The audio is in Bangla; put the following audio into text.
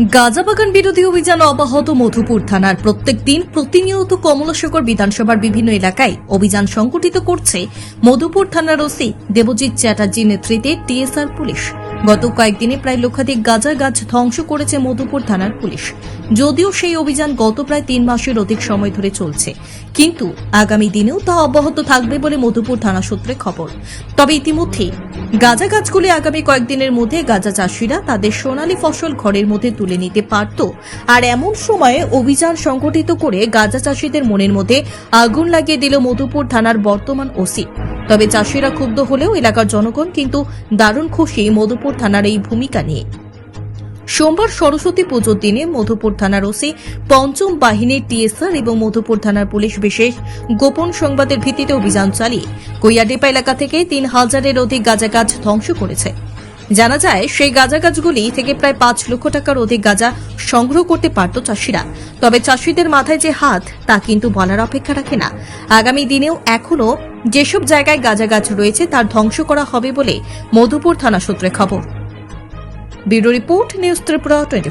গাঁজাবাগান বিরোধী অভিযান অব্যাহত মধুপুর থানার প্রত্যেক দিন প্রতিনিয়ত কমলাশকর বিধানসভার বিভিন্ন এলাকায় অভিযান সংগঠিত করছে মধুপুর থানার ওসি দেবজিৎ চ্যাটার্জির নেতৃত্বে টিএসআর পুলিশ। গত কয়েকদিনে প্রায় লক্ষাধিক গাঁজা গাছ ধ্বংস করেছে মধুপুর থানার পুলিশ। যদিও সেই অভিযান গত প্রায় তিন মাসের অধিক সময় ধরে চলছে। কিন্তু আগামী দিনেও তা অব্যাহত থাকবে বলে মধুপুর থানা সূত্রে খবর। তবে ইতিমধ্যে গাঁজা গাছগুলি আগামী কয়েকদিনের মধ্যে গাঁজা চাষিরা তাদের সোনালী ফসল ঘরের মধ্যে তুলে নিতে পারত। আর এমন সময়ে অভিযান সংগঠিত করে গাঁজা চাষিদের মনের মধ্যে আগুন লাগিয়ে দিল মধুপুর থানার বর্তমান ওসি। তবে চাষিরা ক্ষুব্ধ হলেও এলাকার জনগণ কিন্তু দারুণ খুশি মধুপুর থানার এই ভূমিকা নিয়ে। সোমবার সরস্বতী পুজোর দিনে মধুপুর থানার ওসি পঞ্চম বাহিনীর টিএসআর এবং মধুপুর থানার পুলিশ বিশেষ গোপন সংবাদের ভিত্তিতে অভিযান চালিয়ে কৈয়াডেপা এলাকা থেকে তিন হাজারের অধিক গাঁজা গাছ ধ্বংস করেছে। জানা যায়, সেই গাঁজা গাছগুলি থেকে প্রায় পাঁচ লক্ষ টাকার অধিক গাঁজা সংগ্রহ করতে পারত চাষিরা। তবে চাষিদের মাথায় যে হাত, তা কিন্তু বলার অপেক্ষা রাখে না। আগামী দিনেও এখনও যেসব জায়গায় গাঁজা গাছ রয়েছে, তার ধ্বংস করা হবে বলে মধুপুর থানা সূত্রে খবর। Bureau report, news Tripura twenty